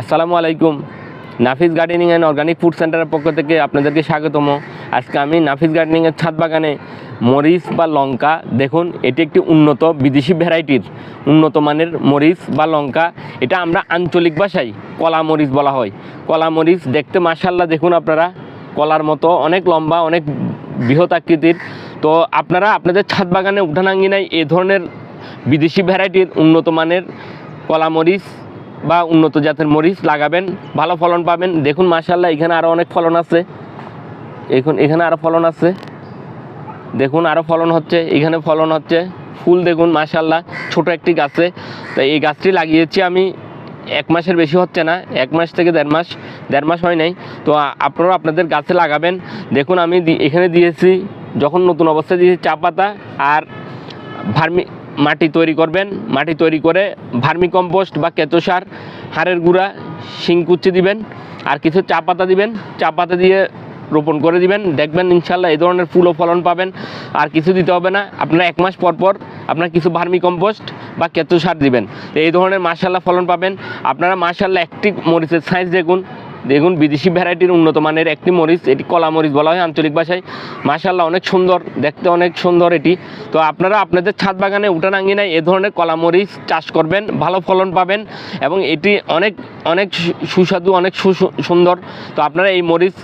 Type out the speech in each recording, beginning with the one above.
আসসালামু আলাইকুম। Nafis gardening and organic food সেন্টারের পক্ষ থেকে আপনাদেরকে স্বাগতম। আজকে আমি নাফিস গার্ডেনিংয়ের ছাদ বাগানে মরিচ বা লঙ্কা, দেখুন, এটি একটি উন্নত বিদেশি ভ্যারাইটির, উন্নত মানের মরিচ বা লঙ্কা, এটা আমরা আঞ্চলিক ভাষায় কলা মরিচ বলা হয়। কলা মরিচ দেখতে মাসাল্লাহ দেখুন আপনারা, কলার মতো অনেক লম্বা, অনেক বৃহৎ আকৃতির। তো আপনারা আপনাদের ছাদ বাগানে উঠানাঙ্গিনায় এই ধরনের বিদেশি ভ্যারাইটির উন্নত মানের কলা মরিচ বা উন্নত জাতের মরিচ লাগাবেন, ভালো ফলন পাবেন। দেখুন মাশাল্লাহ এখানে আরও অনেক ফলন আছে। এখন এখানে আরও ফলন আছে। দেখুন আরও ফলন হচ্ছে, এখানে ফলন হচ্ছে। ফুল দেখুন মাশাল্লাহ ছোট একটি গাছে। তো এই গাছটি লাগিয়েছি আমি, এক মাসের বেশি হচ্ছে না, এক মাস থেকে দেড় মাস দেড় মাস হয় নাই। তো আপনারা আপনাদের গাছে লাগাবেন। দেখুন, আমি এখানে দিয়েছি, যখন নতুন অবস্থায় দিয়েছি চা পাতা আর ভার্মি মাটি তৈরি করবেন, মাটি তৈরি করে ভার্মি কম্পোস্ট বা কেঁচো সার, হাড়ের গুঁড়া, শিংকুচি দিবেন, আর কিছু চা পাতা দিবেন। চা পাতা দিয়ে রোপণ করে দিবেন। দেখবেন ইনশাল্লাহ এই ধরনের ফুল ও ফলন পাবেন। আর কিছু দিতে হবে না, আপনারা এক মাস পর পর আপনার কিছু ভার্মি কম্পোস্ট বা কেঁচো সার দিবেন। তো এই ধরনের মার্শাল্লাহ ফলন পাবেন। আপনারা মার্শাল্লাহ একটি মরিচের সাইজ দেখুন দেখুন, বিদেশি ভ্যারাইটির উন্নত মানের একটি মরিচ, এটি কলা মরিচ বলা হয় আঞ্চলিক ভাষায়। মাশাল্লাহ অনেক সুন্দর, দেখতে অনেক সুন্দর এটি। তো আপনারা আপনাদের ছাদ বাগানে উঠান আঙ্গিনায় এ ধরনের কলা মরিচ চাষ করবেন, ভালো ফলন পাবেন এবং এটি অনেক অনেক সুস্বাদু, অনেক সুন্দর। তো আপনারা এই মরিচ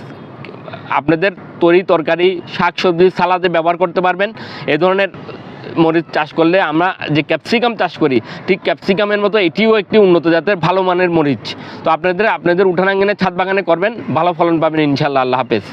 আপনাদের তরি, তরকারি শাক সবজি সালাদে ব্যবহার করতে পারবেন। এ ধরনের মরিচ চাষ করলে আমরা যে ক্যাপসিকাম চাষ করি, ঠিক ক্যাপসিকামের মতো এটিও একটি উন্নত জাতের ভালো মানের মরিচ। তো আপনাদের আপনাদের উঠানাঙ্গনে, ছাদ বাগানে করবেন, ভালো ফলন পাবেন ইনশাল্লাহ আল্লাহ হাফেজ।